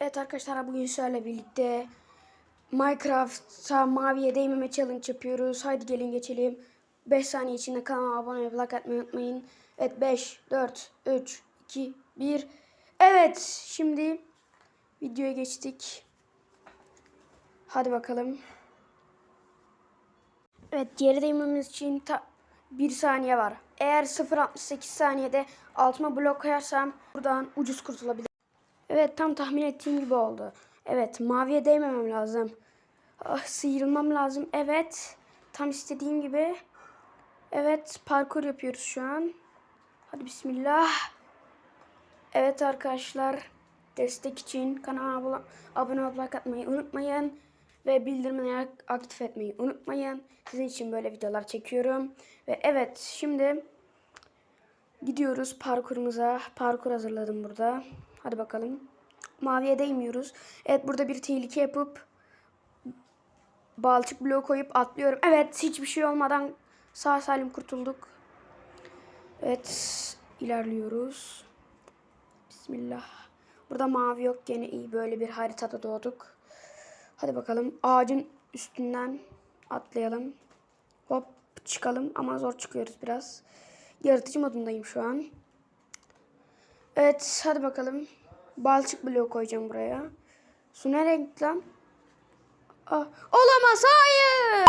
Evet arkadaşlar bugün sizlerle birlikte Minecraft'a maviye değmeme challenge yapıyoruz. Haydi gelin geçelim. 5 saniye içinde kanalıma abone olup like atmayı unutmayın. Evet 5, 4, 3, 2, 1. Evet şimdi videoya geçtik. Hadi bakalım. Evet geri değmemiz için ta 1 saniye var. Eğer 0.68 saniyede altıma blok koyarsam buradan ucuz kurtulabilirim. Evet tam tahmin ettiğim gibi oldu. Evet maviye değmemem lazım. Ah, sıyrılmam lazım. Evet tam istediğim gibi. Evet parkur yapıyoruz şu an. Hadi bismillah. Evet arkadaşlar destek için kanala abone, olup like atmayı unutmayın. Ve bildirimleri aktif etmeyi unutmayın. Sizin için böyle videolar çekiyorum. Ve evet şimdi gidiyoruz parkurumuza. Parkur hazırladım burada. Hadi bakalım. Maviye değmiyoruz. Evet burada bir tehlike yapıp balçık bloğu koyup atlıyorum. Evet hiçbir şey olmadan sağ salim kurtulduk. Evet ilerliyoruz. Bismillah. Burada mavi yok gene iyi böyle bir haritada doğduk. Hadi bakalım ağacın üstünden atlayalım. Hop çıkalım ama zor çıkıyoruz biraz. Yaratıcı modundayım şu an. Evet hadi bakalım. Balçık bloğu koyacağım buraya. Su ne renk lan? Ah, olamaz hayır.